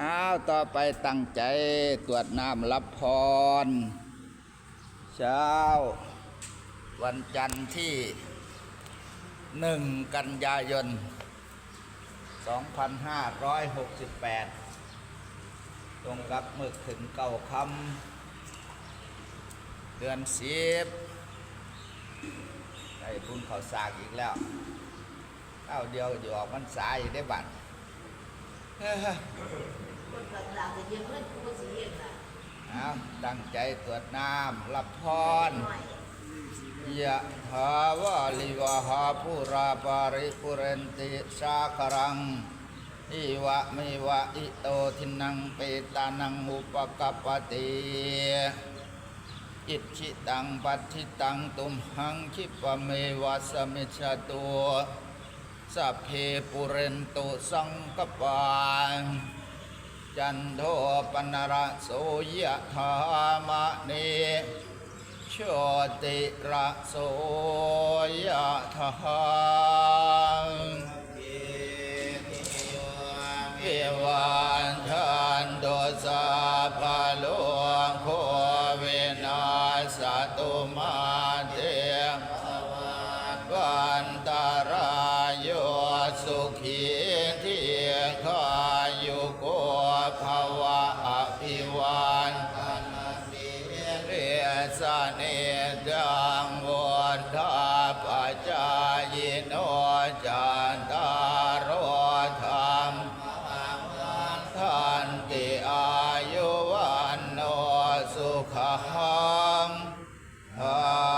อ้าวต่อไปตั้งใจตรวจน้ำรับพร เช้า วันจันทร์ที่หนึ่งกันยายน 2568 ตรงกับมือถึงเก่าคำเดือนสิบได้บุญเขาสากอีกแล้วเก้าเดียวอยู่ออกมันสายอีกได้บัตร คนต่างๆจะเยี่ยมเพื่อนผู้สีเยี่ยมนะเอาตั้งใจตรวจน้ำรับพรอยะถาวาลิวหาปุราปาริปุเรนติสาครังอิวะมิวะอิโตทินังเปตานังอุปกัปติอิชิตังปัติตังตุมหังคิปะเมวะสมิจฉตุ สัพเพปุเรนตุสังกปาจันโทปนระโสยะธามะเนโชติระโสยธามเอวา ภิวันเรสเนจังวุฒาปจายโนจันตารธรรมทันติอายุวันโนสุขังอา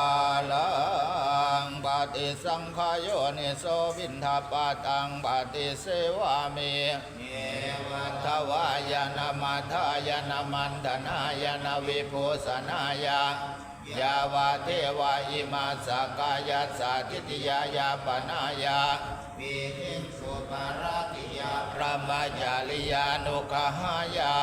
งขายโยนิโสวินทปาตังปฏิเสวามิเอวัทวายนามาทายนามันธนายนาวิภูสนายายาวาเทวาอิมาสกายาสาทิติยายาปนายาวิหิสุปาราติยาพระมจาริยานุขหายา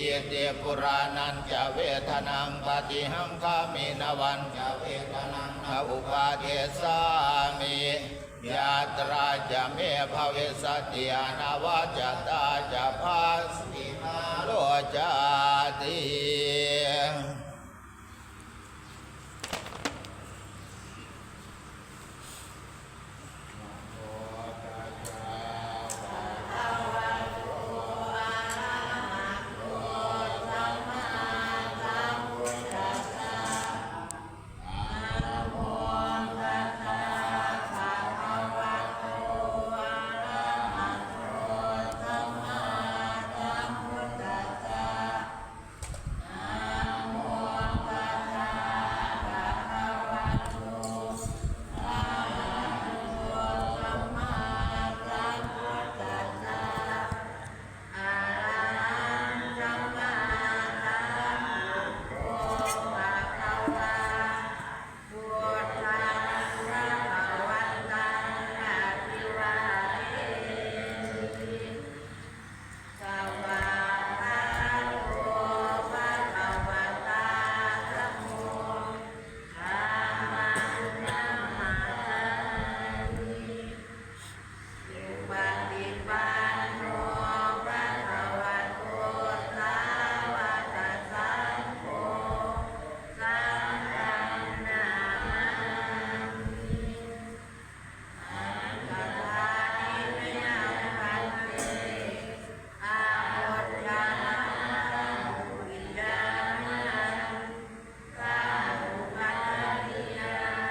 เยเตปุรานันจะเวทนังปฏิหังคามินวันจะเวทนังนาอุปาเทสามิยาตราจะเมภเวสติยานาวาจตาจะภาสิมาโลจาติ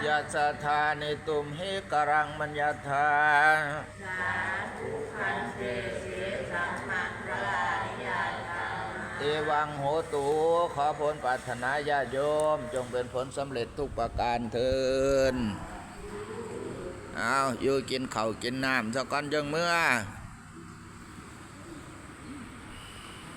ยัสสธานิตุมหิกรังมัญญาธาสาธุคันเตเสสัมมังพระนิยาตาเอวังโหตูขอผลปรารถนาญาโยม จงเป็นผลสำเร็จทุกประการเทินเอาอยู่กินเข้ากินน้ำสักก่อนจังเมื่อ